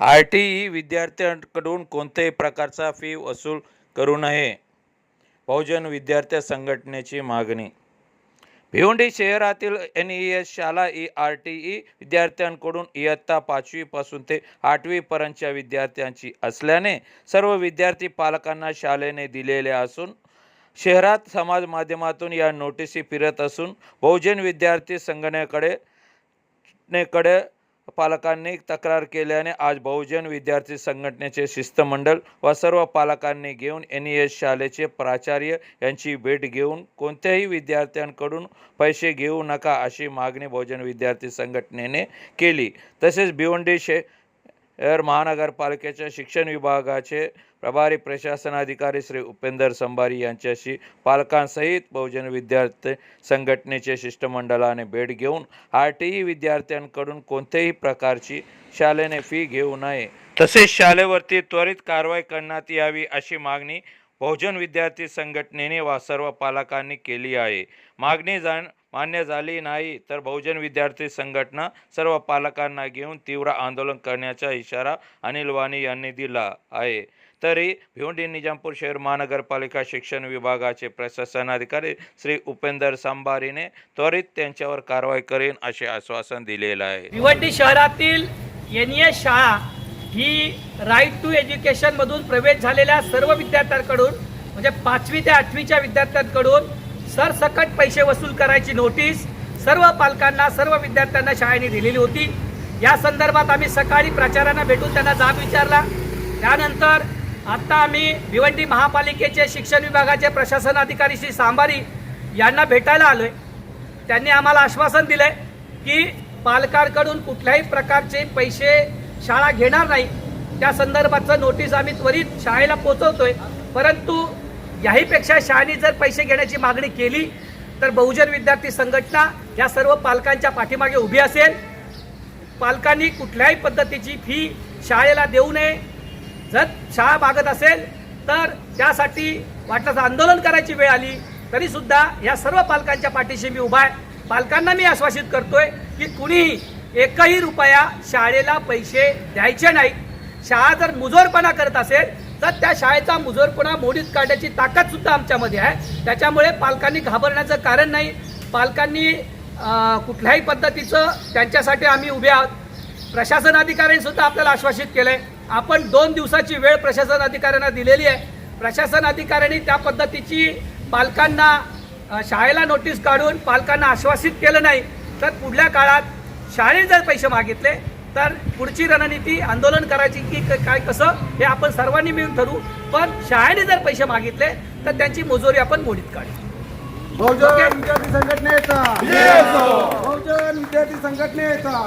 R T E विद्यार्थ्यांकडून कोणत्याही प्रकारचा फी वसूल करू नये. बहुजन विद्यार्थी संघटनेची मागणी. भिवंडी शहरातील एन ई एस शाळा ई आर टी ई विद्यार्थ्यांकडून इयत्ता पाचवीपासून ते आठवीपर्यंतच्या विद्यार्थ्यांची असल्याने सर्व विद्यार्थी पालकांना शाळेने दिलेले असून शहरात समाज माध्यमातून या नोटिसी फिरत असून बहुजन विद्यार्थी संघटनेकडे नेकडे पालकांनी तक्रार केल्याने आज बहुजन विद्यार्थी संघटनेचे शिस्तमंडळ व सर्व पालकांनी घेऊन एन ई एस शाळेचे प्राचार्य यांची भेट घेऊन कोणत्याही विद्यार्थ्यांकडून पैसे घेऊ नका अशी मागणी बहुजन विद्यार्थी संघटनेने केली. तसेच भिवंडी शहर महानगरपालिकेच्या शिक्षण विभागाचे प्रभारी प्रशासनाधिकारी श्री उपेंदर संभारी यांच्याशी पालकांसहित बहुजन विद्यार्थी संघटनेचे शिष्टमंडळाने भेट घेऊन आर टी ई विद्यार्थ्यांकडून कोणत्याही प्रकारची शालेने फी घेऊ नये. तसेच शालेवरती त्वरित कारवाई करण्यात यावी अशी मागणी बहुजन विद्यार्थी संघटनेने वा सर्व पालकांनी केली आहे. मागणी जाण मान्य झाली नाही तर बहुजन विद्यार्थी संघटना सर्व पालकांना घेऊन तीव्र आंदोलन करण्याचा इशारा अनिल वाणी यांनी दिला आहे. तरी भिवंडी निजामपूर शहर महानगरपालिका शिक्षण विभागाचे प्रशासनाधिकारी श्री उपेंदर सांबारीने त्वरित त्यांच्यावर कारवाई करेन असे आश्वासन दिलेलं आहे. भिवंडी शहरातील एन एस शाळा ही राईट टू एज्युकेशन मधून प्रवेश झालेल्या सर्व विद्यार्थ्यांकडून म्हणजे पाचवी ते आठवीच्या विद्यार्थ्यांकडून सरसकट पैसे वसूल करायची नोटीस सर्व पालकांना सर्व विद्यार्थ्यांना शाळेने दिलेली होती. या संदर्भात आम्ही सकाळी प्राचार्यांना भेटून त्यांना जाब विचारला. त्यानंतर आत्ता आम्ही भिवंडी महापालिकेचे शिक्षण विभागाचे प्रशासन अधिकारी श्री सांबारी यांना भेटायला आलोय. त्यांनी आम्हाला आश्वासन दिलंय की पालकांकडून कुठल्याही प्रकारचे पैसे शाळा घेणार नाही. त्या संदर्भाचं नोटीस आम्ही त्वरित शाळेला पोचवतोय परंतु याहीपेक्षा शाळांनी जर पैसे घेण्याची मागणी केली तर बहुजन विद्यार्थी संघटना या सर्व पालकांच्या पाठीमागे उभी असेल. पालकांनी कुठल्याही पद्धतीची फी शाळेला देऊ नये. जर शाळा मागत असेल तर त्यासाठी वाटल्यास आंदोलन करायची वेळ आली तरीसुद्धा या सर्व पालकांच्या पाठीशी मी उभा आहे. पालकांना मी आश्वासित करतोय की कुणीही एकही रुपया शाळेला पैसे द्यायचे नाही शाळा जर मुजोरपणा करत असेल तर त्या शाळेचा मुजोरपणा मोडीत काढण्याची ताकद सुद्धा आमच्यामध्ये आहे. त्याच्यामुळे पालकांनी घाबरण्याचं कारण नाही. पालकांनी कुठल्याही पद्धतीचं त्यांच्यासाठी आम्ही उभे आहोत. प्रशासन अधिकाऱ्यांनी सुद्धा आपल्याला आश्वासित केलंय. आपण दोन दिवसाची वेळ प्रशासन अधिकाऱ्यांना दिलेली आहे. प्रशासन अधिकाऱ्यांनी त्या पद्धतीची पालकांना शाळेला नोटीस काढून पालकांना आश्वासित केलं नाही. तर पुढल्या काळात शाळेने जर पैसे मागितले तर पुढची रणनीती आंदोलन करायची की काय कसं हे आपण सर्वांनी मिळून ठरवू. पण शाळेने जर पैसे मागितले तर त्यांची मोजोरी आपण मोडीत काढू. बहुजन विद्यार्थी संघटनेचा. बहुजन विद्यार्थी संघटनेचा.